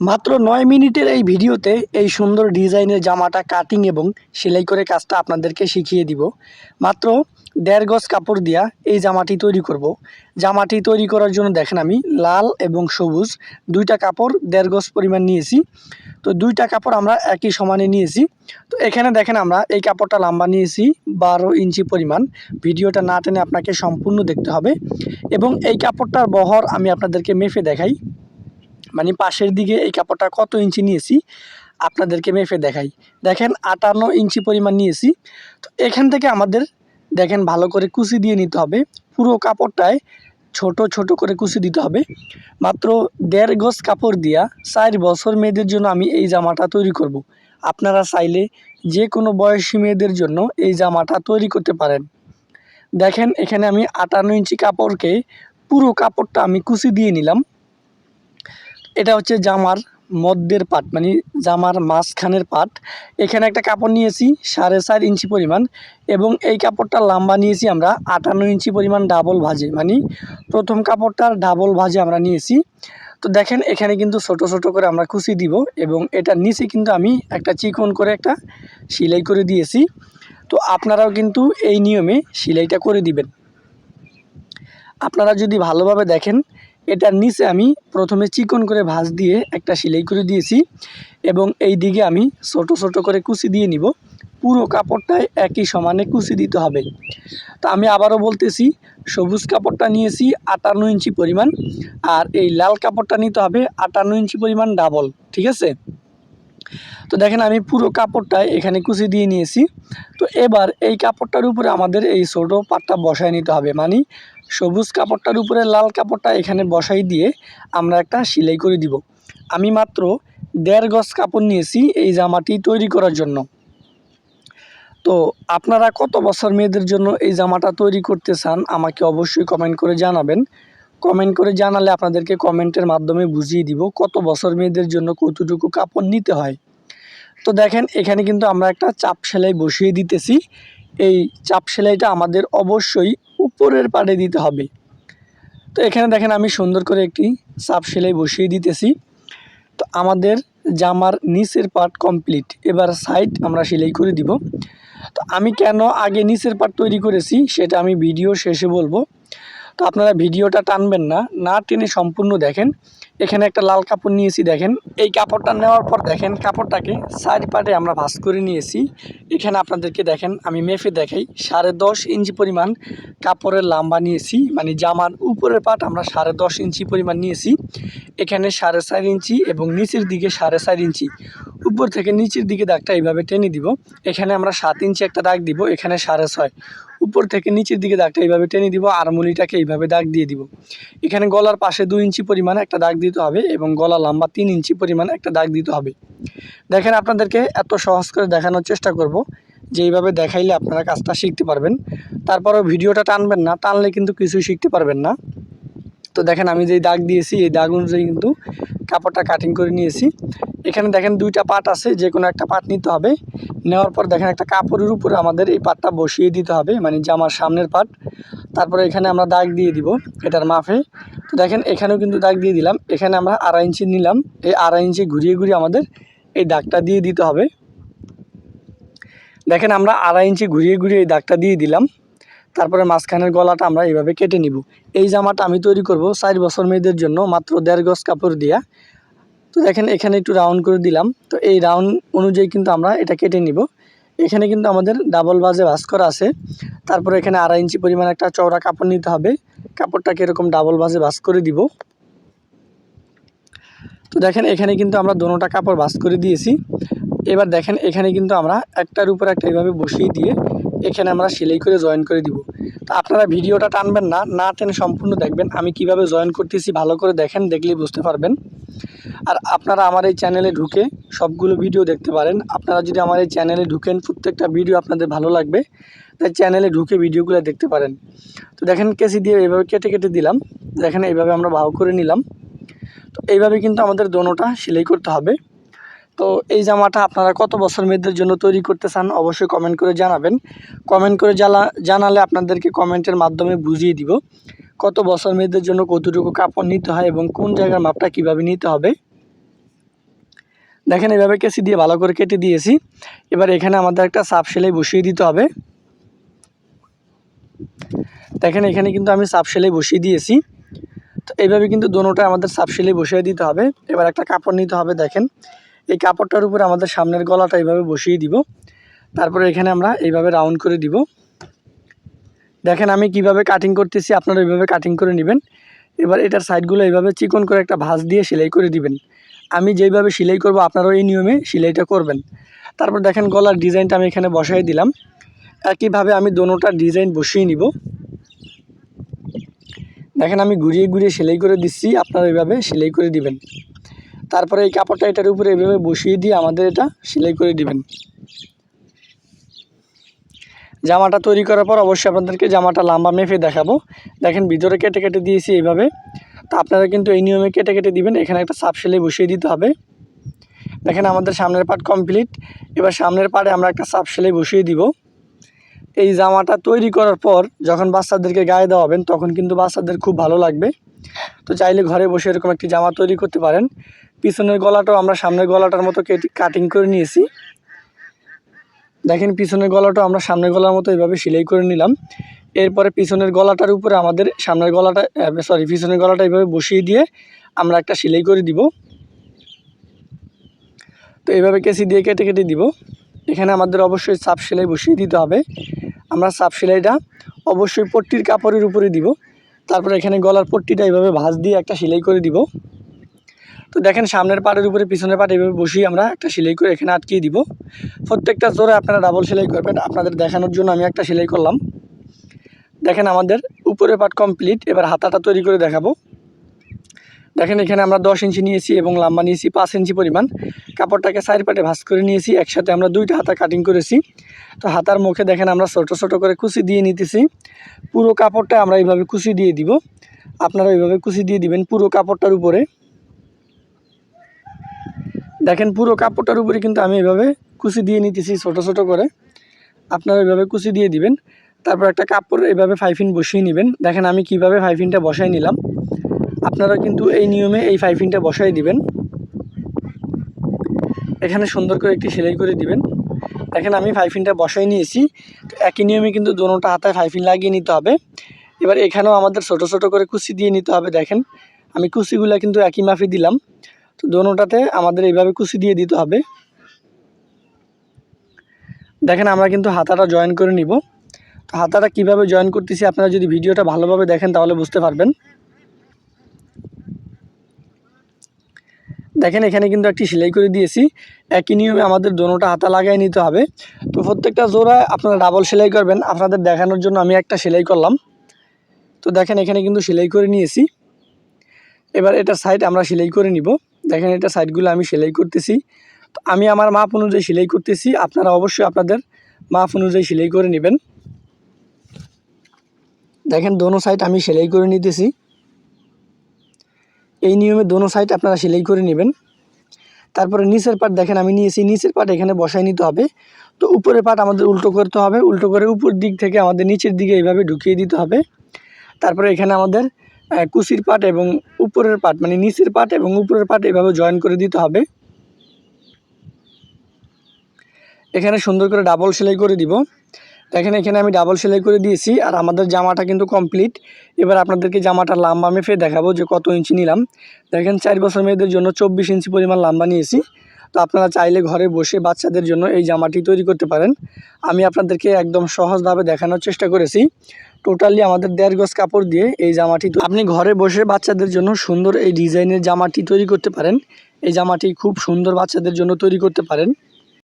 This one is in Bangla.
মাত্র নয় মিনিটের এই ভিডিওতে এই সুন্দর ডিজাইনের জামাটা কাটিং এবং সেলাই করে কাজটা আপনাদেরকে শিখিয়ে দিব। মাত্র দেড় গজ কাপড় দিয়া এই জামাটি তৈরি করব। জামাটি তৈরি করার জন্য দেখেন আমি লাল এবং সবুজ দুইটা কাপড় দেড় গজ পরিমাণ নিয়েছি। তো দুইটা কাপড় আমরা একই সমানে নিয়েছি। তো এখানে দেখেন আমরা এই কাপড়টা লম্বা নিয়েছি, বারো ইঞ্চি পরিমাণ। ভিডিওটা না টেনে আপনাকে সম্পূর্ণ দেখতে হবে। এবং এই কাপড়টার বহর আমি আপনাদেরকে মেপে দেখাই। মানে পাশের দিকে এই কাপড়টা কত ইঞ্চি নিয়েছি, আপনাদেরকে মেপে দেখাই। দেখেন, আটান্ন ইঞ্চি পরিমাণ নিয়েছি। তো এখান থেকে আমাদের, দেখেন, ভালো করে কুচি দিয়ে নিতে হবে। পুরো কাপড়টায় ছোট ছোট করে কুচি দিতে হবে। মাত্র দেড় গজ কাপড় দিয়া চার বছর মেয়েদের জন্য আমি এই জামাটা তৈরি করব। আপনারা চাইলে যে কোনো বয়সী মেয়েদের জন্য এই জামাটা তৈরি করতে পারেন। দেখেন, এখানে আমি আটান্ন ইঞ্চি কাপড়কে পুরো কাপড়টা আমি কুচি দিয়ে নিলাম। এটা হচ্ছে জামার মধ্যের পাট মানে জামার মাঝখানের পাট। এখানে একটা কাপড় নিয়েছি, সাড়ে চার ইঞ্চি পরিমাণ, এবং এই কাপড়টা লম্বা নিয়েছি আমরা আটান্ন ইঞ্চি পরিমাণ ডাবল ভাজে মানে প্রথম কাপড়টার ডাবল ভাজে আমরা নিয়েছি। তো দেখেন, এখানে কিন্তু ছোট ছোট করে আমরা কুচি দিব, এবং এটা নিচে কিন্তু আমি একটা চিকন করে একটা সেলাই করে দিয়েছি। তো আপনারাও কিন্তু এই নিয়মে সেলাইটা করে দিবেন। আপনারা যদি ভালোভাবে দেখেন এটার নিচে আমি প্রথমে চিকন করে ভাঁজ দিয়ে একটা সেলাই করে দিয়েছি এবং এই দিকে আমি ছোট ছোট করে কুচি দিয়ে নিব। পুরো কাপড়টায় একই সমানে কুচি দিতে হবে। তা আমি আবারও বলতেছি, সবুজ কাপড়টা নিয়েছি আটান্ন ইঞ্চি পরিমাণ আর এই লাল কাপড়টা নিতে হবে আটান্ন ইঞ্চি পরিমাণ ডাবল, ঠিক আছে? তো দেখেন আমি পুরো কাপড়টায় এখানে কুচি দিয়ে নিয়েছি। তো এবার এই কাপড়টার উপরে আমাদের এই ছোটো পাটটা বসায় নিতে হবে। মানে সবুজ কাপড়টার উপরে লাল কাপড়টা এখানে বসাই দিয়ে আমরা একটা সেলাই করে দিব। আমি মাত্র দেড় গজ কাপড় নিয়েছি এই জামাটি তৈরি করার জন্য। তো আপনারা কত বছর মেয়েদের জন্য এই জামাটা তৈরি করতে চান আমাকে অবশ্যই কমেন্ট করে জানাবেন। কমেন্ট করে জানালে আপনাদেরকে কমেন্টের মাধ্যমে বুঝিয়ে দিব কত বছর মেয়েদের জন্য কতটুকু কাপড় নিতে হয়। তো দেখেন, এখানে কিন্তু আমরা একটা চাপ সেলাই বসিয়ে দিতেছি। এই চাপ সেলাইটা আমাদের অবশ্যই উপরের পাড়ে দিতে হবে। তো এখানে দেখেন আমি সুন্দর করে একটি চাপ সেলাই বসিয়ে দিতেছি। তো আমাদের জামার নিচের পার্ট কমপ্লিট এবার সাইড আমরা সেলাই করে দিব। তো আমি কেন আগে নিচের পার্ট তৈরি করেছি সেটা আমি ভিডিও শেষে বলব। তো আপনারা ভিডিওটা টানবেন না। না টেনে সম্পূর্ণ দেখেন। এখানে একটা লাল কাপড় নিয়েছি দেখেন। এই কাপড়টা নেওয়ার পর দেখেন, কাপড়টাকে সাইড পার্টে আমরা ভাস করে নিয়েছি। এখানে আপনাদেরকে দেখেন, আমি মেফে দেখাই। সাড়ে দশ ইঞ্চি পরিমাণ কাপড়ের লাম্বা নিয়েছি। মানে জামার উপরের পাট আমরা সাড়ে দশ ইঞ্চি পরিমাণ নিয়েছি। এখানে সাড়ে চার ইঞ্চি এবং নিচের দিকে সাড়ে চার ইঞ্চি। উপর থেকে নিচের দিকে দাগটা এইভাবে টেনে দিব। এখানে আমরা সাত ইঞ্চি একটা দাগ দিব, এখানে সাড়ে ছয়। উপর থেকে নিচের দিকে দাগটা এইভাবে টেনে দিব, আর মুলিটাকে এইভাবে দাগ দিয়ে দিব। এখানে গলার পাশে দুই ইঞ্চি পরিমাণে একটা দাগ দিতে হবে এবং গলা লম্বা তিন ইঞ্চি পরিমাণে একটা দাগ দিতে হবে। দেখেন আপনাদেরকে এত সহজ করে দেখানোর চেষ্টা করব যে এইভাবে দেখাইলে আপনারা কাজটা শিখতে পারবেন। তারপরেও ভিডিওটা টানবেন না, টানলে কিন্তু কিছুই শিখতে পারবেন না। তো দেখেন আমি যেই দাগ দিয়েছি, এই দাগ অনুযায়ী কিন্তু কাপড়টা কাটিং করে নিয়েছি। এখানে দেখেন দুইটা পাট আছে যে কোনো একটা পাট নিতে হবে। নেওয়ার পর দেখেন একটা কাপড়ের উপরে আমাদের এই পাটটা বসিয়ে দিতে হবে মানে জামার সামনের পাট। তারপরে এখানে আমরা দাগ দিয়ে দিব, এটার মাফে। তো দেখেন এখানেও কিন্তু দাগ দিয়ে দিলাম। এখানে আমরা আড়াই ইঞ্চি নিলাম। এই আড়াই ইঞ্চি ঘুরিয়ে ঘুরিয়ে আমাদের এই দাগটা দিয়ে দিতে হবে। দেখেন আমরা আড়াই ইঞ্চি ঘুরিয়ে ঘুরিয়ে এই দাগটা দিয়ে দিলাম। তারপরে মাঝখানের গলাটা আমরা এইভাবে কেটে নিব। এই জামাটা আমি তৈরি করব চার বছর মেয়েদের জন্য, মাত্র দেড় গজ কাপড় দিয়া। তো দেখেন, এখানে একটু রাউন্ড করে দিলাম। তো এই রাউন্ড অনুযায়ী কিন্তু আমরা এটা কেটে নিব। এখানে কিন্তু আমাদের ডাবল বাজে ভাস করা আছে। তারপরে এখানে আড়াই ইঞ্চি পরিমাণ একটা চওড়া কাপড় নিতে হবে। কাপড়টাকে এরকম ডাবল বাজে ভাস করে দিব। তো দেখেন, এখানে কিন্তু আমরা দোনোটা কাপড় ভাস করে দিয়েছি। এবার দেখেন, এখানে কিন্তু আমরা একটার উপর একটা এইভাবে বসিয়ে দিয়ে এখানে আমরা সেলাই করে জয়েন করে দিব। তো আপনারা ভিডিওটা টানবেন না না টেনে সম্পূর্ণ দেখবেন। আমি কীভাবে জয়েন করতেছি ভালো করে দেখেন, দেখলেই বুঝতে পারবেন। আর আপনারা আমার এই চ্যানেলে ঢুকে সবগুলো ভিডিও দেখতে পারেন। আপনারা যদি আমার এই চ্যানেলে ঢুকেন, প্রত্যেকটা ভিডিও আপনাদের ভালো লাগবে। তাই চ্যানেলে ঢুকে ভিডিওগুলো দেখতে পারেন। তো দেখেন কেসি দিয়ে এইভাবে কেটে কেটে দিলাম। দেখেন, এইভাবে আমরা ভাও করে নিলাম। তো এইভাবে কিন্তু আমাদের দোনোটা সেলাই করতে হবে। তো এই জামাটা আপনারা কত বছর মেয়েদের জন্য তৈরি করতে চান অবশ্যই কমেন্ট করে জানাবেন। কমেন্ট করে জানা জানালে আপনাদেরকে কমেন্টের মাধ্যমে বুঝিয়ে দিব কত বছর মেয়েদের জন্য কতটুকু কাপড় নিতে হয় এবং কোন জায়গার মাপটা কীভাবে নিতে হবে। দেখেন এভাবে কেসি দিয়ে ভালো করে কেটে দিয়েছি। এবার এখানে আমাদের একটা সাপ সেলাই বসিয়ে দিতে হবে। দেখেন এখানে কিন্তু আমি সাপ সেলাই বসিয়ে দিয়েছি। তো এইভাবে কিন্তু দোনোটা আমাদের সাপ সেলাই বসিয়ে দিতে হবে। এবার একটা কাপড় নিতে হবে, দেখেন। এই কাপড়টার উপরে আমাদের সামনের গলাটা এইভাবে বসিয়ে দিব। তারপরে এখানে আমরা এইভাবে রাউন্ড করে দিব। দেখেন আমি কীভাবে কাটিং করতেছি, আপনারা এইভাবে কাটিং করে নেবেন। এবার এটার সাইডগুলো এইভাবে চিকন করে একটা ভাঁজ দিয়ে সেলাই করে দিবেন। আমি যেইভাবে সেলাই করব, আপনারাও এই নিয়মে সেলাইটা করবেন। তারপর দেখেন গলার ডিজাইনটা আমি এখানে বসাই দিলাম। একইভাবে আমি দোনোটা ডিজাইন বসিয়ে নিব। দেখেন আমি ঘুরিয়ে ঘুরিয়ে সেলাই করে দিচ্ছি, আপনারা এইভাবে সেলাই করে দিবেন। তারপরে এই কাপড়টা এটার উপরে এইভাবে বসিয়ে দিয়ে আমাদের এটা সেলাই করে দিবেন। জামাটা তৈরি করার পর অবশ্যই আপনাদেরকে জামাটা লম্বা মেপে দেখাবো। দেখেন ভিতরে কেটে কেটে দিয়েছি এইভাবে। তো আপনারা কিন্তু এই নিয়মে কেটে কেটে দিবেন, এখানে একটা সাপ সেলাই বসিয়ে দিতে হবে। দেখেন আমাদের সামনের পার্ট কমপ্লিট। এবার সামনের পার্টে আমরা একটা সাপ সেলাই বসিয়ে দিব। এই জামাটা তৈরি করার পর যখন বাচ্চাদেরকে গায়ে দেওয়াবেন তখন কিন্তু বাচ্চাদের খুব ভালো লাগবে। তো চাইলে ঘরে বসে এরকম একটি জামা তৈরি করতে পারেন। পিছনের গলাটাও আমরা সামনের গলাটার মতো কেটে কাটিং করে নিয়েছি। দেখেন পিছনের গলাটাও আমরা সামনের গলার মতো এইভাবে সেলাই করে নিলাম। এরপরে পিছনের গলাটার উপরে আমাদের সামনের গলাটা সরি পিছনের গলাটা এইভাবে বসিয়ে দিয়ে আমরা একটা সেলাই করে দিব। তো এইভাবে কেসি দিয়ে কেটে কেটে দিব। এখানে আমাদের অবশ্যই সাপ সেলাই বসিয়ে দিতে হবে। আমরা সাপ সেলাইটা অবশ্যই পট্টির কাপড়ের উপরে দিব। তারপরে এখানে গলার পট্টিটা এইভাবে ভাঁজ দিয়ে একটা সেলাই করে দিব। তো দেখেন সামনের পাটের উপরে, পিছনের পাট এভাবে বসিয়ে আমরা একটা সেলাই করে এখানে আটকিয়ে দিব। প্রত্যেকটা জোরে আপনারা ডাবল সেলাই করবেন। আপনাদের দেখানোর জন্য আমি একটা সেলাই করলাম। দেখেন আমাদের উপরের পাট কমপ্লিট এবার হাতাটা তৈরি করে দেখাবো। দেখেন এখানে আমরা দশ ইঞ্চি নিয়েছি এবং লাম্বা নিয়েছি পাঁচ ইঞ্চি পরিমাণ। কাপড়টাকে সাইড পাটে ভাঁজ করে নিয়েছি। একসাথে আমরা দুইটা হাতা কাটিং করেছি। তো হাতার মুখে দেখেন আমরা ছোটো ছোটো করে কুচি দিয়ে নিতেছি। পুরো কাপড়টা আমরা এইভাবে কুচি দিয়ে দিব। আপনারা এইভাবে কুচি দিয়ে দিবেন পুরো কাপড়টার উপরে। দেখেন, পুরো কাপড়টার উপরে কিন্তু আমি এভাবে কুচি দিয়ে নিতেছি, ছোট ছোট করে। আপনারা এভাবে কুচি দিয়ে দিবেন। তারপর একটা কাপড় এভাবে ফাইফিন বসিয়ে নেবেন। দেখেন, আমি কীভাবে ফাইফিনটা বসাই নিলাম। আপনারা কিন্তু এই নিয়মে এই ফাইফিনটা বসাই দিবেন। এখানে সুন্দর করে একটি সেলাই করে দিবেন। দেখেন, আমি ফাইফিনটা বসাই নিয়েছি। তো একই নিয়মে কিন্তু দোনোটা হাতায় ফাইফিন লাগিয়ে নিতে হবে। এবার এখানেও আমাদের ছোট ছোট করে কুচি দিয়ে নিতে হবে, দেখেন। আমি কুচিগুলো কিন্তু একই মাফি দিলাম। তো দোনোটাতে আমাদের এইভাবে কুচি দিয়ে দিতে হবে। দেখেন আমরা কিন্তু হাতাটা জয়েন করে নিব। তো হাতাটা কীভাবে জয়েন করতেছি আপনারা যদি ভিডিওটা ভালোভাবে দেখেন তাহলে বুঝতে পারবেন। দেখেন এখানে কিন্তু একটি সেলাই করে দিয়েছি। একই নিয়মে আমাদের দোনোটা হাতা লাগাই নিতে হবে। তো প্রত্যেকটা জোড়া আপনারা ডাবল সেলাই করবেন। আপনাদের দেখানোর জন্য আমি একটা সেলাই করলাম। তো দেখেন এখানে কিন্তু সেলাই করে নিয়েছি। এবার এটা সাইড আমরা সেলাই করে নিব। দেখেন এটা সাইডগুলো আমি সেলাই করতেছি। তো আমি আমার মাপ অনুযায়ী সেলাই করতেছি। আপনারা অবশ্যই আপনাদের মাপ অনুযায়ী সেলাই করে নেবেন। দেখেন দোনো সাইড আমি সেলাই করে নিতেছি। এই নিয়মে দোনো সাইড আপনারা সেলাই করে নেবেন। তারপরে নিচের পাট দেখেন আমি নিয়েছি। নিচের পাট এখানে বসাই নিতে হবে। তো উপরের পাট আমাদের উল্টো করতে হবে। উল্টো করে উপর দিক থেকে আমাদের নিচের দিকে এইভাবে ঢুকিয়ে দিতে হবে। তারপরে এখানে আমাদের কুচির পাট এবং উপরের পাট মানে নিচের পাট এবং উপরের পাট এভাবে জয়েন করে দিতে হবে। এখানে সুন্দর করে ডাবল সেলাই করে দিব। দেখেন, এখানে আমি ডাবল সেলাই করে দিয়েছি আর আমাদের জামাটা কিন্তু কমপ্লিট এবার আপনাদেরকে জামাটা লাম্বা মেপে দেখাবো যে কত ইঞ্চি নিলাম। দেখেন, চার বছর মেয়েদের জন্য চব্বিশ ইঞ্চি পরিমাণ লাম্বা নিয়েছি। তো আপনারা চাইলে ঘরে বসে বাচ্চাদের জন্য এই জামাটি তৈরি করতে পারেন। আমি আপনাদেরকে একদম সহজভাবে দেখানোর চেষ্টা করেছি। টোটালি আমাদের দেড় গজ কাপড় দিয়ে এই জামাটি আপনি ঘরে বসে বাচ্চাদের জন্য সুন্দর এই ডিজাইনের জামাটি তৈরি করতে পারেন। এই জামাটি খুব সুন্দর বাচ্চাদের জন্য তৈরি করতে পারেন।